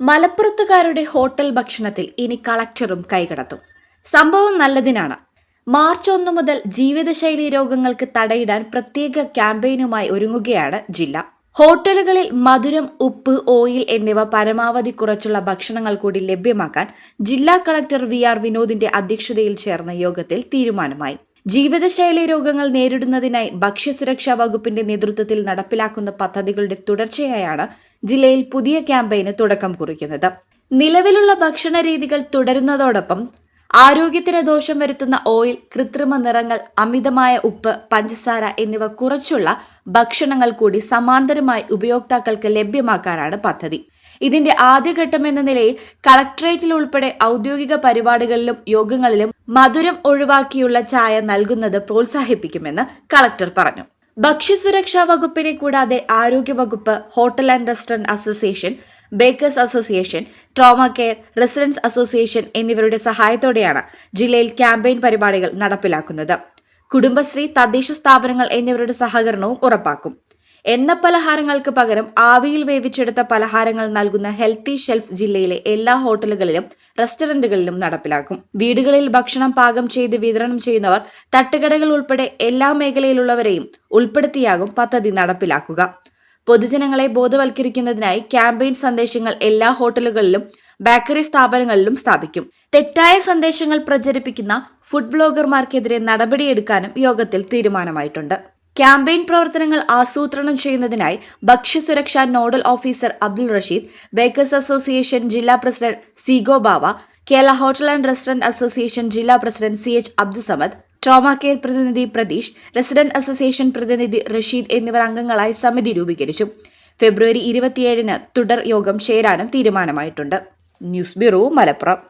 മലപ്പുറത്തുകാരുടെ hotel ഭക്ഷണത്തിൽ ഇനി കളക്ടറും കൈകടത്തും. സംഭവം നല്ലതിനാണ്. മാർച്ച് ഒന്ന് മുതൽ ജീവിതശൈലി രോഗങ്ങൾക്ക് തടയിടാൻ പ്രത്യേക ക്യാമ്പയിനുമായി ഒരുങ്ങുകയാണ് ജില്ല. ഹോട്ടലുകളിൽ മധുരം ഉപ്പ് ഓയിൽ എന്നിവ പരമാവധി കുറച്ചുള്ള ഭക്ഷണങ്ങൾ കൂടി ലഭ്യമാക്കാൻ ജില്ലാ കളക്ടർ വി ആർ വിനോദിന്റെ അധ്യക്ഷതയിൽ ചേർന്ന യോഗത്തിൽ തീരുമാനമായി. ജീവിതശൈലി രോഗങ്ങൾ നേരിടുന്നതിനായി ഭക്ഷ്യസുരക്ഷാ വകുപ്പിന്റെ നേതൃത്വത്തിൽ നടപ്പിലാക്കുന്ന പദ്ധതികളുടെ തുടർച്ചയായാണ് ജില്ലയിൽ പുതിയ ക്യാമ്പയിന് തുടക്കം കുറിക്കുന്നത്. നിലവിലുള്ള ഭക്ഷണ രീതികൾ തുടരുന്നതോടൊപ്പം ആരോഗ്യത്തിന് ദോഷം വരുത്തുന്ന ഓയിൽ കൃത്രിമ നിറങ്ങൾ അമിതമായ ഉപ്പ് പഞ്ചസാര എന്നിവ കുറച്ചുള്ള ഭക്ഷണങ്ങൾ കൂടി സമാന്തരമായി ഉപയോക്താക്കൾക്ക് ലഭ്യമാക്കാനാണ് പദ്ധതി. ഇതിന്റെ ആദ്യഘട്ടം എന്ന നിലയിൽ കളക്ടറേറ്റിൽ ഉൾപ്പെടെ ഔദ്യോഗിക പരിപാടികളിലും യോഗങ്ങളിലും മധുരം ഒഴിവാക്കിയുള്ള ചായ നൽകുന്നത് പ്രോത്സാഹിപ്പിക്കുമെന്ന് കളക്ടർ പറഞ്ഞു. ഭക്ഷ്യസുരക്ഷാ വകുപ്പിനെ കൂടാതെ ആരോഗ്യവകുപ്പ് hotel and restaurant association bakers association trauma care residence association എന്നിവരുടെ സഹായത്തോടെയാണ് ജില്ലയിൽ ക്യാമ്പയിൻ പരിപാടികൾ നടപ്പിലാക്കുന്നത്. കുടുംബശ്രീ തദ്ദേശ സ്ഥാപനങ്ങൾ എന്നിവരുടെ സഹകരണവും ഉറപ്പാക്കും. എണ്ണ പലഹാരങ്ങൾക്ക് പകരം ആവിയിൽ വേവിച്ചെടുത്ത പലഹാരങ്ങൾ നൽകുന്ന ഹെൽത്തി ഷെൽഫ് ജില്ലയിലെ എല്ലാ ഹോട്ടലുകളിലും റെസ്റ്റോറന്റുകളിലും നടപ്പിലാക്കും. വീടുകളിൽ ഭക്ഷണം പാകം ചെയ്ത് വിതരണം ചെയ്യുന്നവർ തട്ടുകടകൾ ഉൾപ്പെടെ എല്ലാ മേഖലയിലുള്ളവരെയും ഉൾപ്പെടുത്തിയാകും പദ്ധതി നടപ്പിലാക്കുക. പൊതുജനങ്ങളെ ബോധവൽക്കരിക്കുന്നതിനായി ക്യാമ്പയിൻ സന്ദേശങ്ങൾ എല്ലാ ഹോട്ടലുകളിലും ബേക്കറി സ്ഥാപനങ്ങളിലും സ്ഥാപിക്കും. തെറ്റായ സന്ദേശങ്ങൾ പ്രചരിപ്പിക്കുന്ന ഫുഡ് ബ്ലോഗർമാർക്കെതിരെ നടപടിയെടുക്കാനും യോഗത്തിൽ തീരുമാനമായിട്ടുണ്ട്. ക്യാമ്പയിൻ പ്രവർത്തനങ്ങൾ ആസൂത്രണം ചെയ്യുന്നതിനായി ഭക്ഷ്യസുരക്ഷാ nodal officer Abdul Rasheed bakers association ജില്ലാ president സിഗോ Bava Kerala hotel and restaurant association ജില്ലാ president C H Abdussamad trauma care പ്രതിനിധി പ്രതീഷ് റെസിഡന്റ് അസോസിയേഷൻ പ്രതിനിധി റഷീദ് എന്നിവർ അംഗങ്ങളായി സമിതി രൂപീകരിച്ചു. ഫെബ്രുവരി ഇരുപത്തിയേഴിന് തുടർ യോഗം ചേരാനും തീരുമാനമായിട്ടുണ്ട്. News bureau Malappuram.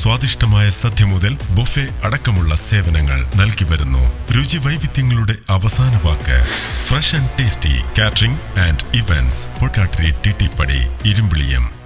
സ്വാദിഷ്ടമായ സദ്യ മുതൽ ബൊഫെ അടക്കമുള്ള സേവനങ്ങൾ നൽകി വരുന്നു. രുചി വൈവിധ്യങ്ങളുടെ അവസാന വാക്ക്. Fresh and tasty catering and events. Pokkattiri Padi Irumbiliyam.